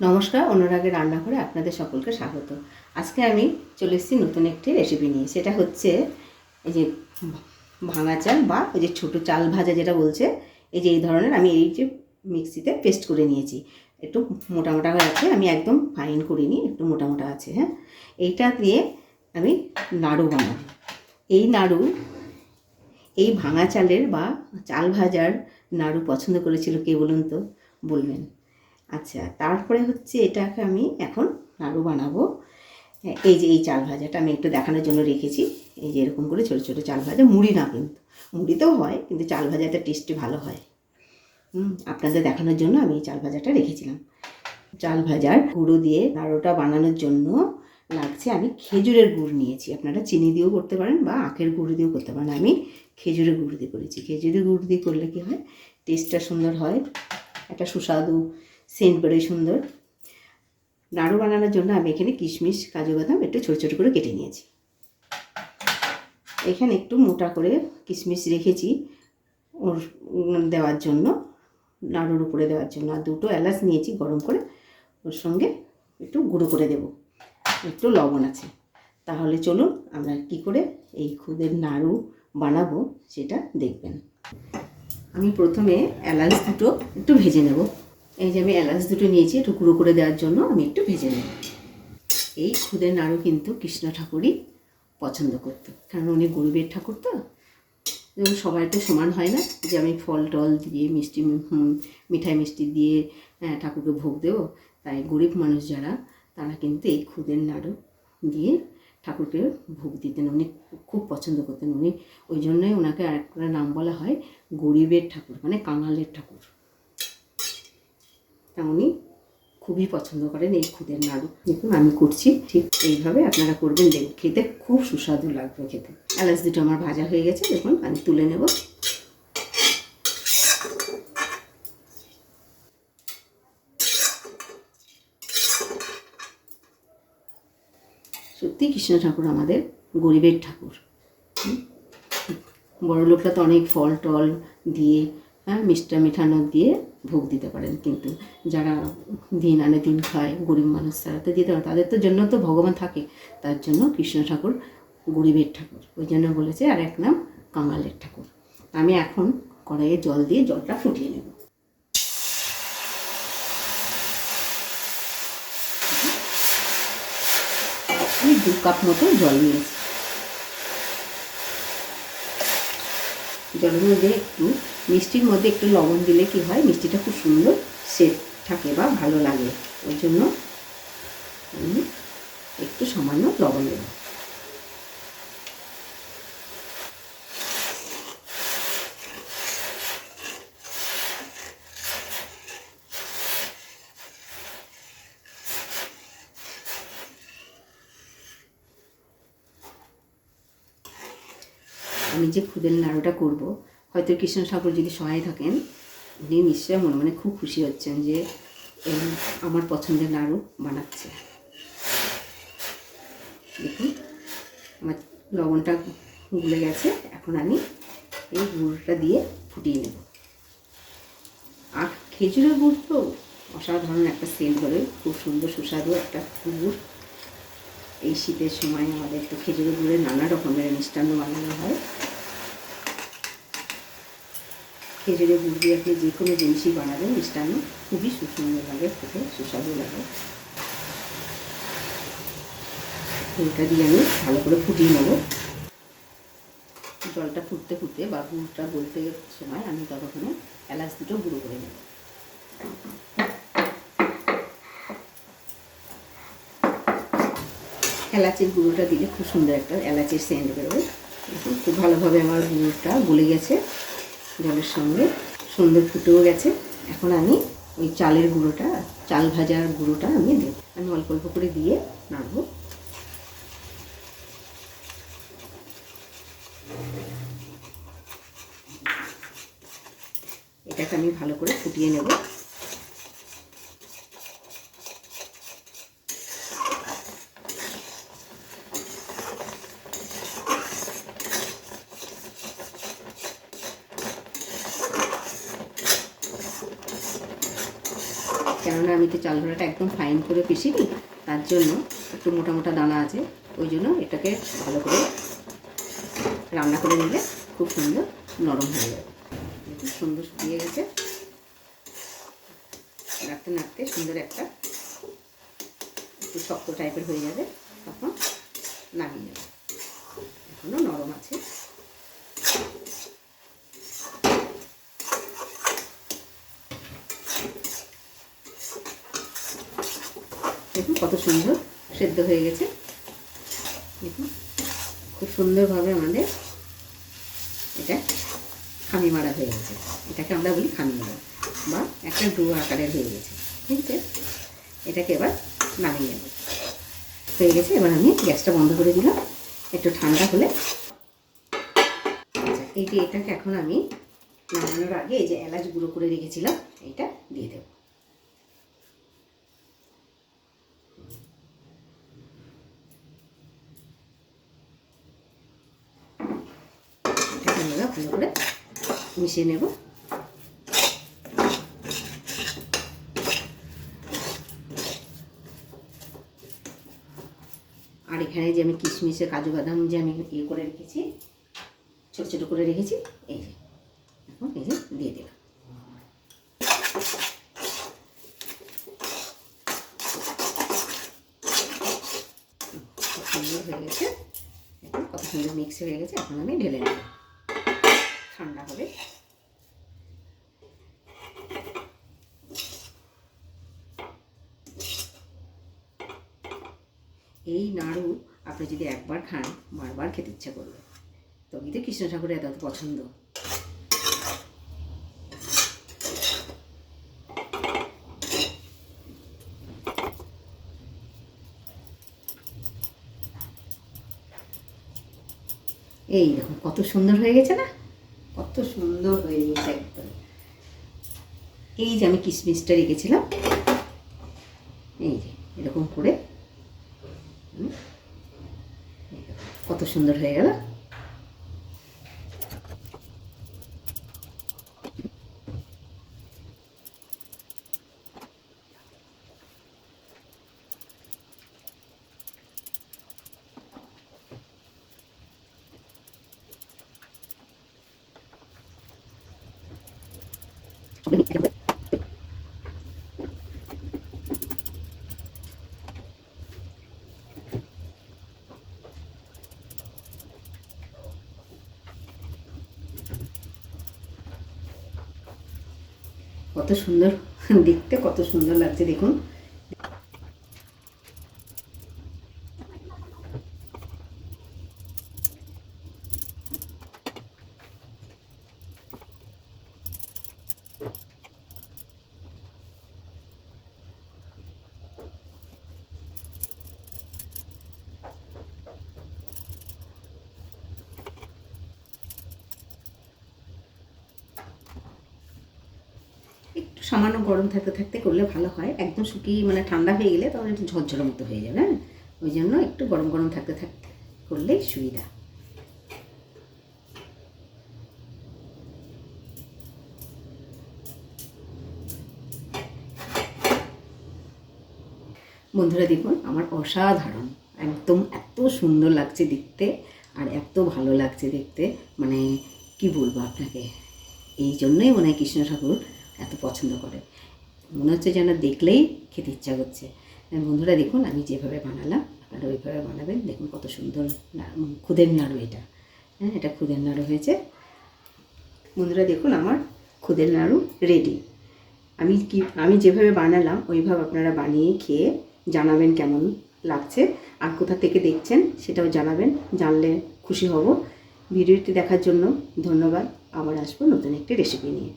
নমস্কার অনুরাগে রান্না করে আপনাদের সকলকে স্বাগত। আজকে আমি চলে এসেছি নতুন একটি রেসিপি নিয়ে। সেটা হচ্ছে এই যে ভাঙা চাল বা ওই যে ছোটো চাল ভাজা যেটা বলছে, এই যে এই ধরনের আমি এই যে মিক্সিতে পেস্ট করে নিয়েছি। একটু মোটা মোটা হয়ে আছে, আমি একদম ফাইন করিনি, একটু মোটা মোটা আছে হ্যাঁ? এইটা দিয়ে আমি নাড়ু বানাবো। এই নাড়ু, এই ভাঙা চালের বা চাল ভাজার নাড়ু পছন্দ করেছিল কে বলুন তো? বলবেন। আচ্ছা তারপরে হচ্ছে এটাকে আমি এখন নাড়ু বানাবো। এই যে এই চাল ভাজাটা আমি একটু দেখানোর জন্য রেখেছি। এই যে এরকম করে ছোটো ছোটো চাল ভাজা, মুড়ি না কিন্তু। মুড়িতেও হয়, কিন্তু চাল ভাজাটা টেস্টি ভালো হয়। আপনাদের দেখানোর জন্য আমি এই চাল ভাজাটা রেখেছিলাম। চাল ভাজার গুঁড়ো দিয়ে নাড়ুটা বানানোর জন্য লাগছে আমি খেজুরের গুড় নিয়েছি। আপনারা চিনি দিয়েও করতে পারেন বা আখের গুড় দিয়েও করতে পারেন। আমি খেজুরের গুড় দিয়ে করেছি। খেজুরের গুড় দিয়ে করলে কি হয়? টেস্টটা সুন্দর হয়, একটা সুস্বাদু সেন্ট বেরোয় সুন্দর। নাড়ু বানানোর জন্য আমি এখানে কিশমিশ, কাজু বাদাম একটু ছোটো ছোটো করে কেটে নিয়েছি। এখানে একটু মোটা করে কিশমিশ রেখেছি ওর দেওয়ার জন্য, নাড়ুর উপরে দেওয়ার জন্য। আর দুটো এলাচ নিয়েছি গরম করে, ওর সঙ্গে একটু গুঁড়ো করে দেব। একটু লবণ আছে। তাহলে চলুন আমরা কি করে এই খুদের নাড়ু বানাবো সেটা দেখবেন। আমি প্রথমে এলাচ দুটো একটু ভেজে নেব। এই যে আমি এলাচ দুটো নিয়েছি গুঁড়ো করে দেওয়ার জন্য আমি একটু ভেজে নেব। এই খুদের নাড়ু কিন্তু কৃষ্ণ ঠাকুরই পছন্দ করতো। কারণ উনি গরিবের ঠাকুর তো। যেমন সবাই তো সমান হয় না যে আমি ফল টল দিয়ে মিষ্টি মিঠাই মিষ্টি দিয়ে ঠাকুরকে ভোগ দেবো। তাই গরিব মানুষ যারা, তারা কিন্তু এই খুদের নাড়ু দিয়ে ঠাকুরকে ভোগ দিতেন। উনি খুব পছন্দ করতেন। উনি ওই জন্যই ওনাকে আরেকটা নাম বলা হয় গরিবের ঠাকুর মানে কাঙালের ঠাকুর। তা উনি খুবই পছন্দ করেন, এই খুদের নাড়ু। দেখুন, আমি করছি, ঠিক এইভাবে আপনারা করবেন দেখুন খেতে খুব সুস্বাদু লাগবে খেতে। এলাচ দুটো আমার ভাজা হয়ে গেছে, দেখুন, আমি তুলে নেব। সত্যি কৃষ্ণ ঠাকুর আমাদের গরিবের ঠাকুর। হুম? বড় তো অনেক ফল টল দিয়ে হ্যাঁ মিষ্টা মিঠানো দিয়ে ভোগ দিতে পারেন। কিন্তু যারা দিন আনে দিন খায়, গরিব মানুষ তারা তো দিতে পারে। তাদের তো জন্য তো ভগবান থাকে। তার জন্য কৃষ্ণ ঠাকুর, গরিবের ঠাকুর। ওই জন্য বলেছে আর এক নাম কাঙালের ঠাকুর। আমি এখন কড়াইয়ে জল দিয়ে জলটা ফুটিয়ে নেব। আমি দু কাপ মতো জল নিয়েছি। জলের মধ্যে একটু মিষ্টির মধ্যে একটু লবণ দিলে কি হয়? মিষ্টিটা খুব সুন্দর সেট থাকে বা ভালো লাগে। ওই জন্য আমি একটু সামান্য লবণ দেব। আমি যে খুদের নাড়ুটা করব হয়তো কৃষ্ণ ঠাকুর যদি সহায় থাকেন, উনি নিশ্চয়ই মনে মনে খুব খুশি হচ্ছেন যে আমার পছন্দের নাড়ু বানাচ্ছে। দেখুন, আমার লবণটা গুলে গেছে, এখন আমি এই গুড়টা দিয়ে ফুটিয়ে নেব। আর খেজুরের গুড় তো অসাধারণ একটা সেন্ট করে খুব সুন্দর সুস্বাদু একটা গুড়। এই শীতের সময় আমাদের তো খেজুরের গুড়ে নানা রকমের মিষ্টান্ন বানানো হয়। খেজুরের গুড় দিয়ে আপনি যে কোনো জিনিসই বানাবেন, মিষ্টান্ন খুবই সুসুন্দর লাগে খেতে সুস্বাদু লাগে। এটা দিয়ে আমি ভালো করে ফুটিয়ে নেব। জলটা ফুটতে ফুটতে বা গুড়টা বলতে সময় আমি ততক্ষণে এলাচ দুটো গুঁড়ো করে নেব। এলাচের গুঁড়োটা দিলে খুব সুন্দর একটা এলাচের সেন্ট বেরোবে খুব ভালোভাবে আমার গুঁড়োটা গলে গেছে। জলের সঙ্গে সুন্দর ফুটেও গেছে। এখন আমি ওই চালের গুঁড়োটা, চাল ভাজার গুঁড়োটা আমি দেব। আমি অল্প অল্প করে দিয়ে নাড়বো। এটাকে আমি ভালো করে ফুটিয়ে নেব কেন কেননা আমি তো চাল ঘোড়াটা একদম ফাইন করে পিসিনি তার জন্য একটু মোটা মোটা দানা আছে, ওই জন্য এটাকে ভালো করে রান্না করে নিলে খুব সুন্দর নরম হয়ে যাবে। খুব সুন্দর শুকিয়ে গেছে। নাড়তে নাড়তে সুন্দর একটা একটু শক্ত টাইপের হয়ে যাবে তখন নামিয়ে যাবে এখনও নরম আছে দেখুন কত সুন্দর সেদ্ধ হয়ে গেছে। দেখুন, খুব সুন্দরভাবে আমাদের এটা খামি মারা হয়ে গেছে। এটাকে আমরা বলি খামি মারা বা একটা ডু আকারের হয়ে গেছে। ঠিক আছে? এটাকে এবার নামিয়ে নেব। হয়ে গেছে, এবার আমি গ্যাসটা বন্ধ করে দিলাম। একটু ঠান্ডা হলে আচ্ছা এই যে এটাকে এখন আমি নামানোর আগে এই যে এলাচ গুঁড়ো করে রেখেছিলাম, এইটা দিয়ে দেবো এটাকে আমরা ভালো করে মিশিয়ে নেব। আর এখানে যে আমি কিশমিশে কাজু বাদাম যে আমি ইয়ে করে রেখেছি, ছোটো ছোটো করে রেখেছি, এই যে, এখন এই যে দিয়ে দিলাম। সুন্দর হয়ে গেছে। কত সুন্দর মিক্স হয়ে গেছে, এখন আমি ঢেলে নেব। ঠান্ডা হবে। এই নাড়ু আপনি যদি একবার খান, বারবার খেতে ইচ্ছা করবে। তবেই তো কৃষ্ণ ঠাকুরের এত পছন্দ। এই দেখুন, কত সুন্দর হয়ে গেছে না? কত সুন্দর হয়ে গেছে একদম। এই যে আমি কিশমিশটা রেখেছিলাম, এই যে এরকম করে কত সুন্দর হয়ে গেল। কত সুন্দর দেখতে কত সুন্দর লাগছে দেখুন একটু সামান্য গরম থাকতে থাকতে করলে ভালো হয়। একদম শুকিয়ে মানে ঠান্ডা হয়ে গেলে তখন একটু ঝরঝরে মতো হয়ে যাবে হ্যাঁ? ওই জন্য একটু গরম গরম থাকতে থাকতে করলেই সুবিধা। বন্ধুরা দেখুন, আমার অসাধারণ। একদম এত সুন্দর লাগছে দেখতে আর এত ভালো লাগছে দেখতে। মানে কি বলব আপনাকে? এই জন্যই মনে হয় কৃষ্ণ ঠাকুর এত পছন্দ করে। মনে হচ্ছে যেন দেখলেই খেতে ইচ্ছা করছে। বন্ধুরা দেখুন, আমি যেভাবে বানালাম, আপনারা ওইভাবে বানাবেন। দেখুন কত সুন্দর খুদের নাড়ু এটা। হ্যাঁ এটা খুদের নাড়ু হয়েছে। বন্ধুরা দেখুন, আমার খুদের নাড়ু রেডি আমি কি, আমি যেভাবে বানালাম, ওইভাবে আপনারা বানিয়ে খেয়ে জানাবেন কেমন লাগছে। আর কোথা থেকে দেখছেন, সেটাও জানাবেন। জানলে খুশি হব। ভিডিওটি দেখার জন্য ধন্যবাদ। আবার আসব নতুন একটি রেসিপি নিয়ে।